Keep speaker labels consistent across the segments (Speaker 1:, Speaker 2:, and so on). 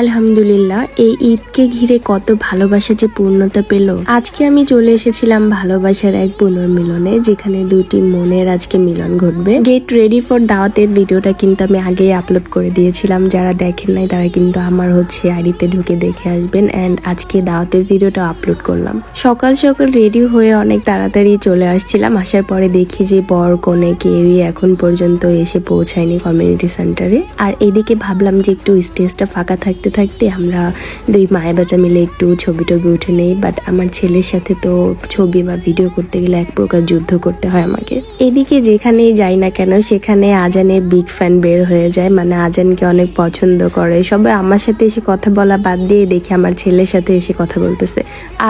Speaker 1: আলহামদুলিল্লাহ, এই ঈদকে ঘিরে কত ভালোবাসা যে পূর্ণতা পেল। আজকে আমি চলে এসেছিলাম ভালোবাসার এক পুনর্মিলনে, যেখানে দুটি মনের আজকে মিলন ঘটবে। গেট রেডি ফর দাওয়াতের ভিডিওটা কিন্তু আমি আগেই আপলোড করে দিয়েছিলাম। যারা দেখেন নাই, তারা কিন্তু আমার হচ্ছে আইডিতে ঢুকে দেখে আসবেন। অ্যান্ড আজকে দাওয়াতের ভিডিওটা আপলোড করলাম। সকাল সকাল রেডি হয়ে অনেক তাড়াতাড়ি চলে আসছিলাম। আসার পরে দেখি যে বর কনে কেউই এখন পর্যন্ত এসে পৌঁছায়নি কমিউনিটি সেন্টারে আর এদিকে ভাবলাম যে একটু স্টেজটা ফাঁকা থাকতে থাকতে আমরা দুই মায়ের বাচ্চা মিলে একটু ছবি টবি উঠে নেই বাট আমার ছেলের সাথে তো ছবি বা ভিডিও করতে গেলে এক প্রকার যুদ্ধ করতে হয় আমাকে। এদিকে যেখানেই যাই না কেন, সেখানে আজানের বিগ ফ্যান বের হয়ে যায় মানে আজানকে অনেক পছন্দ করে। সবাই আমার সাথে এসে কথা বলা বাদ দিয়ে দেখি আমার ছেলের সাথে এসে কথা বলতেছে।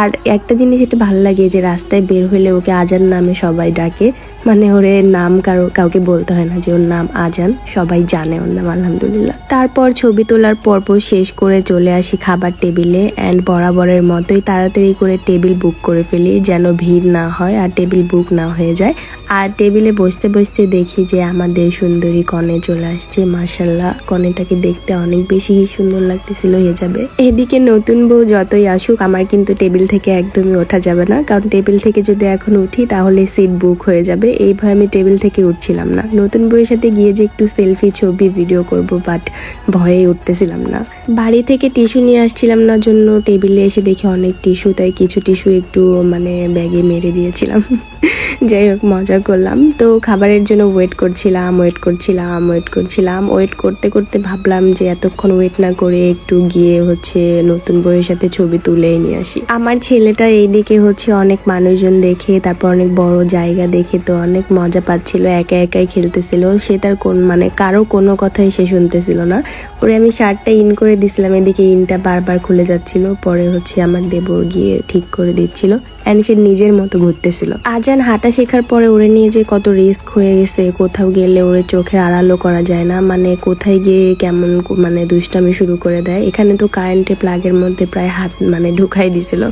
Speaker 1: আর একটা জিনিস এটা ভালো লাগে যে রাস্তায় বের হলে ওকে আজান নামে সবাই ডাকে। মানে ওরে নাম কারও কাউকে বলতে হয় না যে ওর নাম আজান, সবাই জানে ওর নাম, আলহামদুলিল্লাহ। তারপর ছবি তোলার পরপর শেষ করে চলে আসি খাবার টেবিলে অ্যান্ড বরাবরের মতোই তাড়াতাড়ি করে টেবিল বুক করে ফেলি যেন ভিড় না হয় আর টেবিল বুক না হয়ে যায়। আর টেবিলে বসতে বসতে দেখি যে আমাদের সুন্দরী কনে চলে আসছে। মাসাল্লাহ কনেটাকে দেখতে অনেক বেশি সুন্দর লাগতেছিল হয়ে যাবে। এদিকে নতুন বউ যতই আসুক, আমার কিন্তু টেবিল থেকে একদমই ওঠা যাবে না। কারণ টেবিল থেকে যদি এখন উঠি, তাহলে সিট বুক হয়ে যাবে। এইভাবে আমি টেবিল থেকে উঠছিলাম না। নতুন বউয়ের সাথে গিয়ে যে একটু সেলফি ছবি ভিডিও করব বাট ভয়ে উঠতেছিলাম না। বাড়ি থেকে টিস্যু নিয়ে আসছিলাম না জন্য টেবিলে এসে দেখি অনেক টিস্যু, তাই কিছু টিস্যু একটু মানে ব্যাগে মেরে দিয়েছিলাম। যাই হোক, মজা করলাম। তো খাবারের জন্য ওয়েট করছিলাম ওয়েট করছিলাম ওয়েট করছিলাম। ওয়েট করতে করতে ভাবলাম যে এতক্ষণ ওয়েট না করে একটু গিয়ে হচ্ছে নতুন বইয়ের সাথে ছবি তুলে নিয়ে আসি। আমার ছেলেটা এইদিকে হচ্ছে অনেক মানুষজন দেখে, তারপর অনেক বড় জায়গা দেখে তো অনেক মজা পাচ্ছিল, একা একাই খেলতেছিল। সে তার কোন মানে কারও কোনো কথাই সে শুনতেছিল না। ওরে আমি শার্টটা ইন করে দিছিলাম, এদিকে ইনটা বারবার খুলে যাচ্ছিল, পরে হচ্ছে আমার দেবর গিয়ে ঠিক করে দিচ্ছিল অ্যান্ড সে নিজের মতো ঘুরতেছিল। আজান হাঁটা শেখার পরে ওরে নিয়ে যে কত রিস্ক হয়ে গেছে, কোথাও গেলে ওরে চোখের আড়ালও করা যায় না মানে কোথায় গিয়ে কেমন মানে দুষ্টামি শুরু করে দেয়। এখানে তো কারেন্টের প্লাগের মধ্যে প্রায় হাত মানে ঢুকাই দিছিল।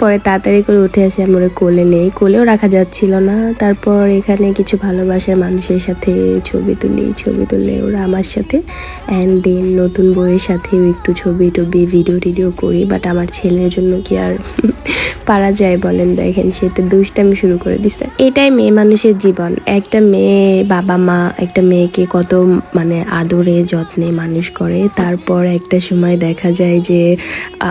Speaker 1: পরে তাড়াতাড়ি করে উঠে আসে আমরা কোলে নেই, কোলেও রাখা যাচ্ছিল না। তারপর এখানে কিছু ভালোবাসার মানুষের সাথে ছবি তুলি, ছবি তুলে ওরা আমার সাথে অ্যান্ড দেন নতুন বইয়ের সাথেও একটু ছবি টবি ভিডিও টিডিও করি বাট আমার ছেলের জন্য কি আর পারা যায় বলেন? দেখেন, সে তো দুষ্টামি শুরু করে দিছে। এটাই মেয়ে মানুষের জীবন। একটা মেয়ে বাবা মা, একটা মেয়েকে কত মানে আদরে, যত্নে মানুষ করে। তারপর একটা সময় দেখা যায় যে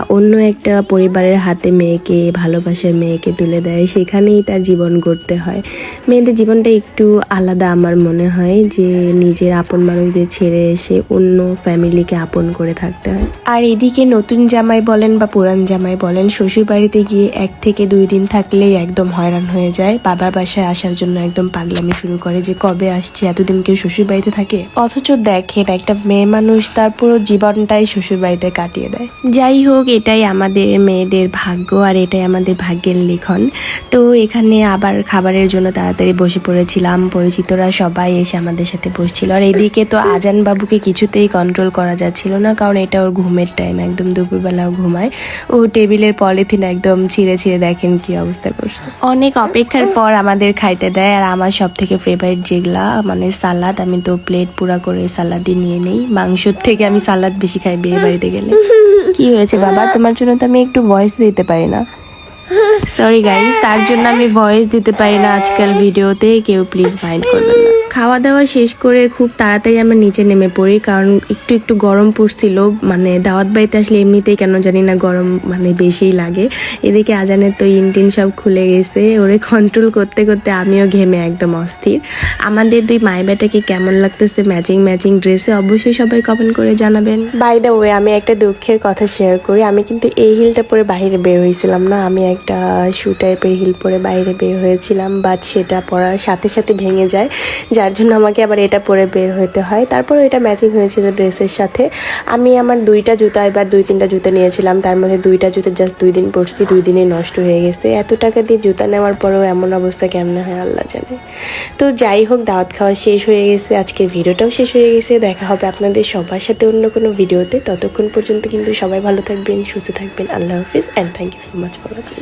Speaker 1: অন্য একটা পরিবারের হাতে মেয়েকে, ভালোবাসার মেয়েকে তুলে দেয়। সেখানেই তার জীবন গড়তে হয়। মেয়েদের জীবনটা একটু আলাদা আমার মনে হয় যে, নিজের আপন মানুষদের ছেড়ে এসে অন্য ফ্যামিলিকে আপন করে থাকতে হয় আর এদিকে নতুন জামাই বলেন বা পুরান জামাই বলেন শ্বশুর বাড়িতে গিয়ে এক থেকে দুই দিন থাকলেই একদম হয়রান হয়ে যায়। বাবার বাসায় আসার জন্য একদম পাগলামি শুরু করে যে কবে আসছে, এতদিন কেউ শ্বশুর বাড়িতে থাকে? অথচ দেখেন একটা মেয়ে মানুষ, তার পুরো জীবনটাই শ্বশুর বাড়িতে কাটিয়ে দেয়। যাই হোক, এটাই আমাদের মেয়েদের ভাগ্য আর এটাই আমাদের ভাগ্যের লিখন। তো এখানে আবার খাবারের জন্য তাড়াতাড়ি বসে পড়েছিলাম, পরিচিতরা সবাই এসে আমাদের সাথে বসছিল। আর এদিকে তো আজান বাবুকে কিছুতেই কন্ট্রোল করা যাচ্ছিল না, কারণ এটা ওর ঘুমের টাইম একদম দুপুরবেলাও ঘুমায়। ও টেবিলের পলিথিন একদম ছিঁড়ে ছিঁড়ে দেখেন কি অবস্থা করছে। অনেক অপেক্ষার পর আমাদের খাইতে দেয়, আর আমার সব থেকে ফেভারিট যেগুলা মানে সালাদ, আমি তো প্লেট পুরা করে সালাদই নিয়ে নেই। মাংসর থেকে আমি সালাদ বেশি খাই বিয়ে বাড়িতে গেলে। কি হয়েছে বাবা? তোমার জন্য তো আমি একটু ভয়েস দিতে পারি না। সরি গাইস তার জন্য আমি ভয়েস দিতে পারি না আজকাল ভিডিওতে কেউ প্লিজ মাইন্ড করবেন না। খাওয়া দাওয়া শেষ করে খুব তাড়াতাড়ি আমরা নিচে নেমে পড়ি, কারণ একটু একটু গরম পড়ছিল। মানে দাওয়াত বাড়িতে আসলে এমনিতেই কেন জানি না গরম মানে বেশিই লাগে। এদিকে আজানের তো ইনটিন সব খুলে গেছে, ওরে কন্ট্রোল করতে করতে আমিও ঘেমে একদম অস্থির। আমাদের দুই মাই বেটাকে কেমন লাগতেছে ম্যাচিং ম্যাচিং ড্রেসে অবশ্যই সবাই কমেন্ট করে জানাবেন। বাই দ্য ওয়ে আমি একটা দুঃখের কথা শেয়ার করি। আমি কিন্তু এই হিলটা পরে বাইরে বের হয়েছিলাম না। আমি একটা শু টাইপের হিল পরে বাইরে বের হয়েছিলাম বাট সেটা পরার সাথে সাথে ভেঙে যায়। যার জন্য আমাকে আবার এটা পরে বের হতে হয়। তারপর এটা ম্যাচিং হয়েছিল ড্রেসের সাথে। আমি আমার দুইটা জুতা, এবার দুই তিনটা জুতা নিয়েছিলাম। তার মধ্যে দুইটা জুতা জাস্ট দুই দিন পরছি, দুই দিনে নষ্ট হয়ে গেছে। এত টাকা দিয়ে জুতা নেওয়ার পরেও এমন অবস্থা কেমনে হয় আল্লাহ জানে। তো যাই হোক, দাওয়াত খাওয়া শেষ হয়ে গেছে। আজকের ভিডিওটাও শেষ হয়ে গেছে। দেখা হবে আপনাদের সবার সাথে অন্য কোনো ভিডিওতে। ততক্ষণ পর্যন্ত কিন্তু সবাই ভালো থাকবেন, সুস্থ থাকবেন। আল্লাহ হাফিজ and thank you so much for watching